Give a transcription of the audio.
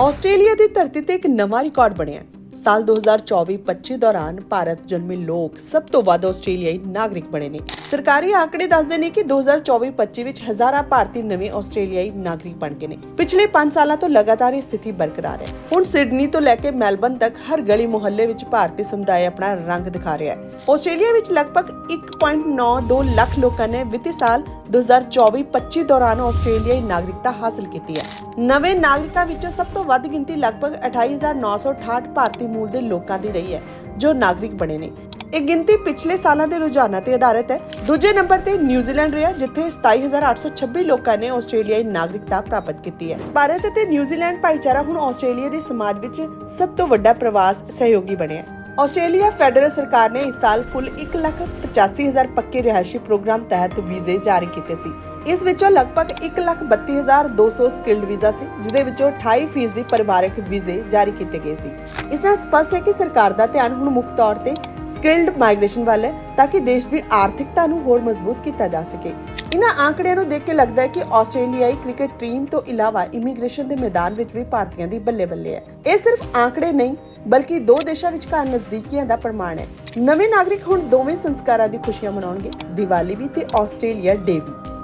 Australia ਦੀ ਧਰਤੀ ਤੇ ਇੱਕ ਨਵਾਂ ਰਿਕਾਰਡ ਬਣਿਆ ਸਾਲ 2024-25 ਦੌਰਾਨ ਭਾਰਤ ਜਨਮੇ ਲੋਕ ਸਭ ਤੋਂ ਵੱਧ ਆਸਟ੍ਰੇਲੀਆਈ ਨਾਗਰਿਕ ਬਣੇ ਨੇ। ਸਰਕਾਰੀ ਆંકੜੇ ਦੱਸਦੇ ਨੇ ਕਿ 2024-25 ਵਿੱਚ ਹਜ਼ਾਰਾਂ ਭਾਰਤੀ ਨਵੇਂ ਆਸਟ੍ਰੇਲੀਆਈ ਨਾਗਰਿਕ ਬਣ ਗਏ ਨੇ। ਪਿਛਲੇ 5 ਸਾਲਾਂ ਤੋਂ ਲਗਾਤਾਰ ਇਹ ਸਥਿਤੀ ਬਰਕਰਾਰ ਹੈ। ਹੁਣ ਸਿਡਨੀ ਤੋਂ ਲੈ ਕੇ ਮੈਲਬਨ ਤੱਕ ਹਰ ਗਲੀ ਮੁਹੱਲੇ ਵਿੱਚ ਭਾਰਤੀ ਸਮੁਦਾਇ ਆਪਣਾ ਰੰਗ ਦਿਖਾ ਰਿਹਾ ਹੈ। ਆਸਟ੍ਰੇਲੀਆ ਵਿੱਚ ਲਗਭਗ 1.92 ਲੱਖ ਲੋਕਾਂ ਨੇ ਵਿੱਤੀ ਸਾਲ 2024-25 ਦੌਰਾਨ ਆਸਟ੍ਰੇਲੀਆਈ ਨਾਗਰਿਕਤਾ ਹਾਸਲ ਕੀਤੀ ਹੈ। ਨਵੇਂ ਨਾਗਰਿਕਾਂ ਵਿੱਚੋਂ ਸਭ ਤੋਂ ਵੱਧ ਗਿਣਤੀ ਲਗਭਗ 28968 ਭਾਰਤੀ ਮੂਲ ਦੇ ਲੋਕਾਂ ਦੀ ਰਹੀ ਹੈ, ਜੋ ਨਾਗਰਿਕ ਬਣੇ ਨੇ। ਇਹ ਗਿਣਤੀ ਪਿਛਲੇ ਸਾਲਾਂ ਦੇ ਰੁਝਾਨਾਂ ਤੇ ਆਧਾਰਿਤ ਹੈ। ਦੂਜੇ ਨੰਬਰ ਤੇ ਨਿਊਜ਼ੀਲੈਂਡ ਰਿਹਾ, ਜਿੱਥੇ 27826 ਲੋਕਾਂ ਨੇ ਆਸਟ੍ਰੇਲੀਆਈ ਨਾਗਰਿਕਤਾ ਪ੍ਰਾਪਤ ਕੀਤੀ ਹੈ। ਭਾਰਤ ਅਤੇ ਨਿਊਜ਼ੀਲੈਂਡ ਭਾਈਚਾਰਾ ਹੁਣ ਆਸਟ੍ਰੇਲੀਆ ਦੇ ਸਮਾਜ ਵਿੱਚ ਸਭ ਤੋਂ ਵੱਡਾ ਪ੍ਰਵਾਸ ਸਹਿਯੋਗੀ ਬਣਿਆ ਹੈ। ਆਸਟ੍ਰੇਲੀਆ ਫੈਡਰਲ ਸਰਕਾਰ ਨੇ ਇਸ ਸਾਲ ਕੁੱਲ 1,85,000 ਪੱਕੇ ਰਿਹਾਇਸ਼ੀ ਪ੍ਰੋਗਰਾਮ ਤਹਿਤ ਵੀਜ਼ੇ ਜਾਰੀ ਕੀਤੇ ਸੀ। ਇਸ ਵਿੱਚੋਂ ਲਗਭਗ 1,32,200 ਸਕਿਲਡ ਵੀਜ਼ਾ ਸੀ ਜਿਦੇ ਵਿੱਚੋਂ 28% ਦੀ ਪਰਿਵਾਰਕ ਵੀਜ਼ੇ ਜਾਰੀ ਕੀਤੇ ਗਏ ਸੀ। ਇਸ ਨਾਲ ਸਪਸ਼ਟ ਹੈ ਕਿ ਸਰਕਾਰ ਦਾ ਧਿਆਨ ਹੁਣ ਮੁੱਖ ਤੌਰ ਤੇ ਸਕਿਲਡ ਮਾਈਗ੍ਰੇਸ਼ਨ ਵੱਲ ਹੈ ਤਾਂ ਕਿ ਦੇਸ਼ ਦੀ ਆਰਥਿਕਤਾ ਨੂੰ ਹੋਰ ਮਜ਼ਬੂਤ ਕੀਤਾ ਜਾ ਸਕੇ। ਇਨ੍ਹਾਂ ਆંકੜਿਆਂ ਨੂੰ ਦੇਖ ਕੇ ਲੱਗਦਾ ਹੈ ਕਿ ਆਸਟ੍ਰੇਲੀਆਈ ਕ੍ਰਿਕਟ ਟੀਮ ਤੋਂ ਇਲਾਵਾ ਇਮੀਗ੍ਰੇਸ਼ਨ ਦੇ ਮੈਦਾਨ ਵਿੱਚ ਵੀ ਭਾਰਤੀਆਂ ਦੀ ਬੱਲੇ-ਬੱਲੇ ਹੈ। ਇਹ ਸਿਰਫ ਆંકੜੇ ਨਹੀਂ ਬਲਕਿ ਦੋ ਦੇਸ਼ਾਂ ਵਿਚਕਾਰ ਨਜ਼ਦੀਕੀਆਂ ਦਾ ਪ੍ਰਮਾਣ ਹੈ। ਨਵੇਂ ਨਾਗਰਿਕ ਹੁਣ ਦੋਵੇਂ ਸੰਸਕਾਰਾਂ ਦੀ ਖੁਸ਼ੀਆਂ ਮਨਾਉਣਗੇ, ਦੀਵਾਲੀ ਵੀ ਤੇ ਆਸਟ੍ਰੇਲੀਆ ਡੇ ਵੀ।